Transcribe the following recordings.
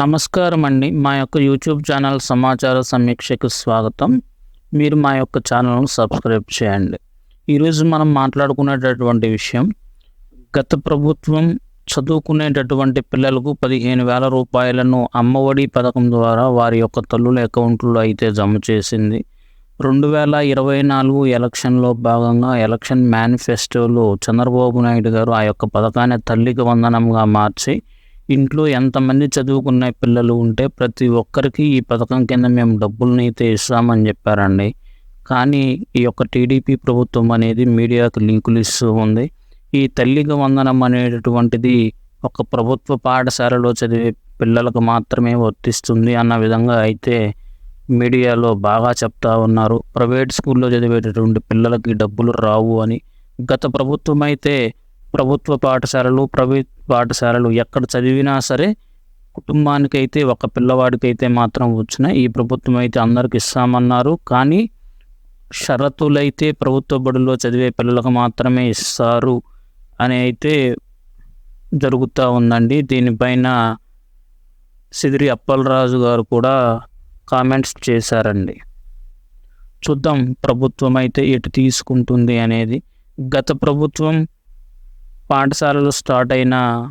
నమస్కారం అండి మా యొక్క యూట్యూబ్ ఛానల్ సమాచార సమీక్షకు స్వాగతం. మీరు మా యొక్క ఛానల్ను సబ్స్క్రైబ్ చేయండి. ఈరోజు మనం మాట్లాడుకునేటటువంటి విషయం గత ప్రభుత్వం చదువుకునేటటువంటి పిల్లలకు పదిహేను వేల రూపాయలను అమ్మఒడి పథకం ద్వారా వారి యొక్క తల్లుల అకౌంట్లో అయితే జమ చేసింది. రెండు వేల ఇరవై నాలుగు ఎలక్షన్లో భాగంగా ఎలక్షన్ మేనిఫెస్టోలో చంద్రబాబు నాయుడు గారు ఆ యొక్క పథకాన్ని తల్లికి వందనంగా మార్చి ఇంట్లో ఎంతమంది చదువుకున్న పిల్లలు ఉంటే ప్రతి ఒక్కరికి ఈ పథకం కింద మేము డబ్బులను అయితే ఇస్తామని చెప్పారండి. కానీ ఈ యొక్క టీడీపీ ప్రభుత్వం అనేది మీడియాకు లింకులు ఇస్తూ ఉంది. ఈ తల్లికి వందనం అనేటటువంటిది ఒక ప్రభుత్వ పాఠశాలలో చదివే పిల్లలకు మాత్రమే వర్తిస్తుంది అన్న విధంగా అయితే మీడియాలో బాగా చెప్తా ఉన్నారు. ప్రైవేట్ స్కూల్లో చదివేటటువంటి పిల్లలకి డబ్బులు రావు అని గత ప్రభుత్వం అయితే ప్రభుత్వ పాఠశాలలు ప్రైవేట్ పాఠశాలలు ఎక్కడ చదివినా సరే కుటుంబానికైతే ఒక పిల్లవాడికైతే మాత్రం వచ్చిన ఈ ప్రభుత్వం అయితే అందరికి ఇస్తామన్నారు. కానీ షరతులైతే ప్రభుత్వ బడుల్లో చదివే పిల్లలకు మాత్రమే ఇస్తారు అని అయితే జరుగుతూ ఉందండి. దీనిపైన సిదిరి అప్పలరాజు గారు కూడా కామెంట్స్ చేశారండి. చూద్దాం ప్రభుత్వం అయితే ఎటు తీసుకుంటుంది అనేది. గత ప్రభుత్వం పాఠశాలలు స్టార్ట్ అయిన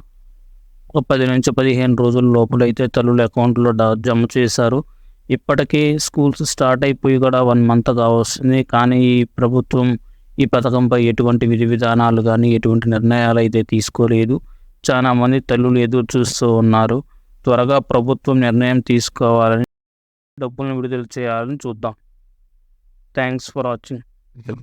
ఒక పది నుంచి పదిహేను రోజుల లోపల అయితే తల్లుల అకౌంట్లో డ- జమ చేశారు. ఇప్పటికీ స్కూల్స్ స్టార్ట్ అయిపోయి కూడా వన్ మంత్ కావస్తుంది. కానీ ఈ ప్రభుత్వం ఈ పథకంపై ఎటువంటి విధి విధానాలు కానీ ఎటువంటి నిర్ణయాలు అయితే తీసుకోలేదు. చాలా మంది తల్లులు ఎదురు చూస్తూ ఉన్నారు. త్వరగా ప్రభుత్వం నిర్ణయం తీసుకోవాలని డబ్బులను విడుదల చేయాలని చూద్దాం. Thanks for watching.